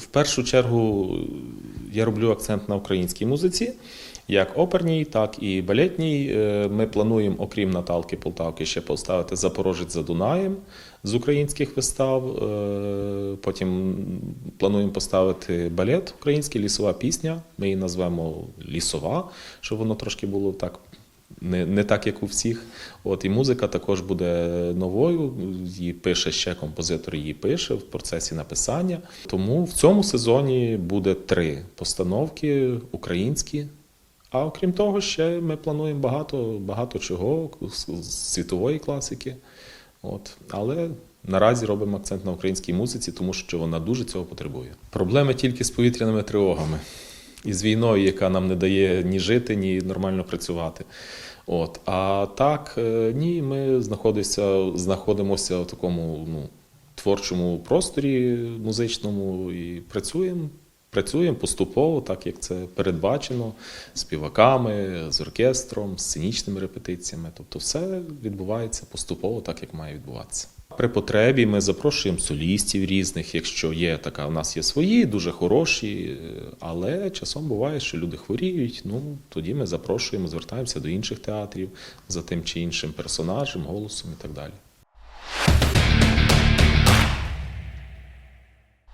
в першу чергу я роблю акцент на українській музиці, як оперній, так і балетній. Е, Ми плануємо, окрім Наталки Полтавки, ще поставити Запорожець за Дунаєм з українських вистав. Е, Потім плануємо поставити балет український, лісова пісня. Ми її назвемо Лісова, щоб воно трошки було так не, не так, як у всіх. От і музика також буде новою. Її пише ще композитор, її пише в процесі написання. Тому в цьому сезоні буде три постановки українські. А окрім того, ще ми плануємо багато, багато чого з світової класики. От. Але наразі робимо акцент на українській музиці, тому що вона дуже цього потребує. Проблеми тільки з повітряними тривогами і з війною, яка нам не дає ні жити, ні нормально працювати. От. А так, е, ні, ми знаходимося, знаходимося в такому ну, творчому просторі музичному і працюємо. Працюємо поступово, так як це передбачено, співаками, з оркестром, з сценічними репетиціями. Тобто все відбувається поступово, так як має відбуватися. При потребі ми запрошуємо солістів різних, якщо є така, у нас є свої, дуже хороші, е, але часом буває, що люди хворіють. Ну тоді ми запрошуємо, звертаємося до інших театрів за тим чи іншим персонажем, голосом і так далі.